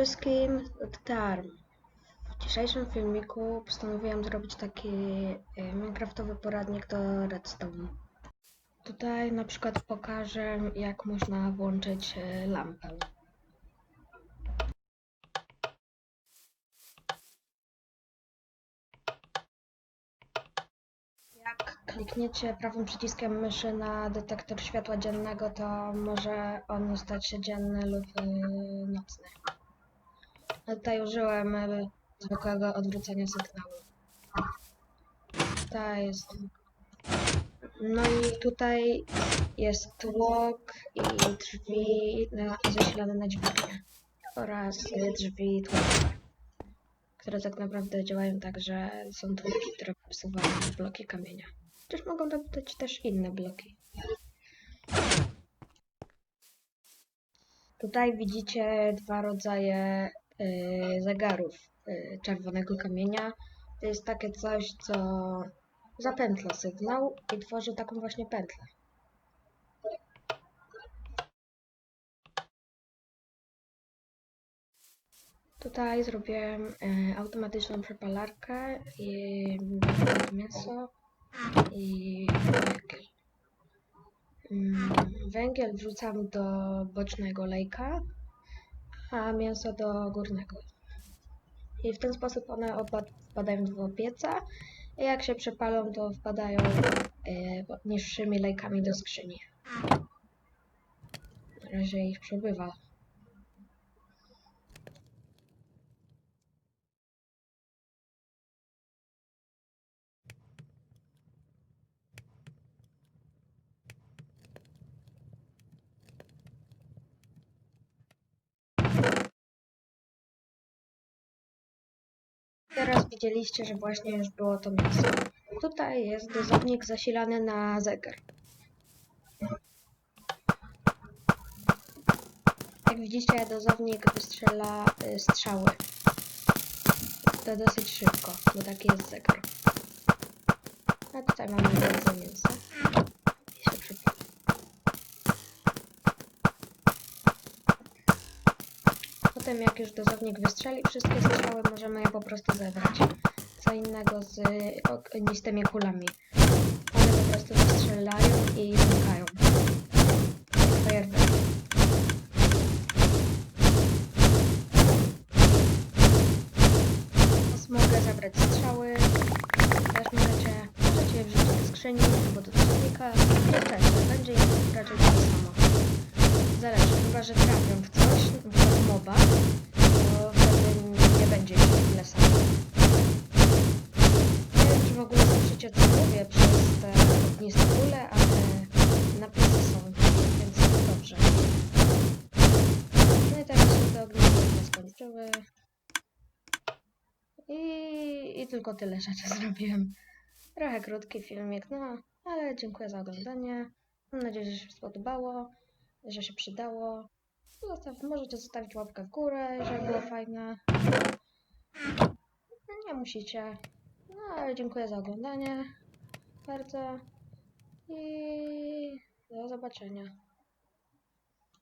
Wszystkim, Tarm. W dzisiejszym filmiku postanowiłam zrobić taki e, minecraftowy poradnik do redstone. Tutaj na przykład pokażę, jak można włączyć e, lampę. Jak klikniecie prawym przyciskiem myszy na detektor światła dziennego, to może on stać się dzienny lub e, nocny. Tutaj użyłem e, zwykłego odwrócenia sygnału. Tutaj jest. No i tutaj jest tłok i drzwi na, zasilane na dźwignię oraz drzwi tłokowe, które tak naprawdę działają tak, że są tłoki, które przesuwają bloki kamienia. Chociaż mogą być też inne bloki. Tutaj widzicie dwa rodzaje zegarów y, czerwonego kamienia. To jest takie coś, co zapętla sygnał i tworzy taką właśnie pętlę. Tutaj zrobiłem y, automatyczną przepalarkę i mięso i węgiel. Mm, Węgiel wrzucam do bocznego lejka, a mięso do górnego. I w ten sposób one wpadają do pieca. I jak się przepalą, to wpadają e, niższymi lejkami do skrzyni. Na razie ich przebywa. Teraz widzieliście, że właśnie już było to mięso. Tutaj jest dozownik zasilany na zegar. Jak widzicie, dozownik wystrzela y, strzały. To dosyć szybko, bo taki jest zegar. A tutaj mamy więcej mięsa. Potem jak już dozownik wystrzeli wszystkie strzały, możemy je po prostu zebrać. Co innego z ognistymi kulami. One po prostu wystrzelają i znikają. Teraz mogę zabrać strzały. Też możecie, możecie je wrzucić do skrzyni albo do dozownika. Nie też, będzie raczej to samo. Zależy, chyba że trafią w coś, moba, to wtedy nie będzie ich tyle samo. Nie wiem, czy w ogóle słyszycie, co mówię przez te ogniste ale napisy są, więc jest dobrze. No i teraz się te ogniste kule skończyły. I, I tylko tyle rzeczy zrobiłem. Trochę krótki filmik, no, ale dziękuję za oglądanie. Mam nadzieję, że się spodobało że się przydało. Zostaw, możecie zostawić łapkę w górę, jeżeli było fajne. Nie musicie. No ale dziękuję za oglądanie. Bardzo. I do zobaczenia.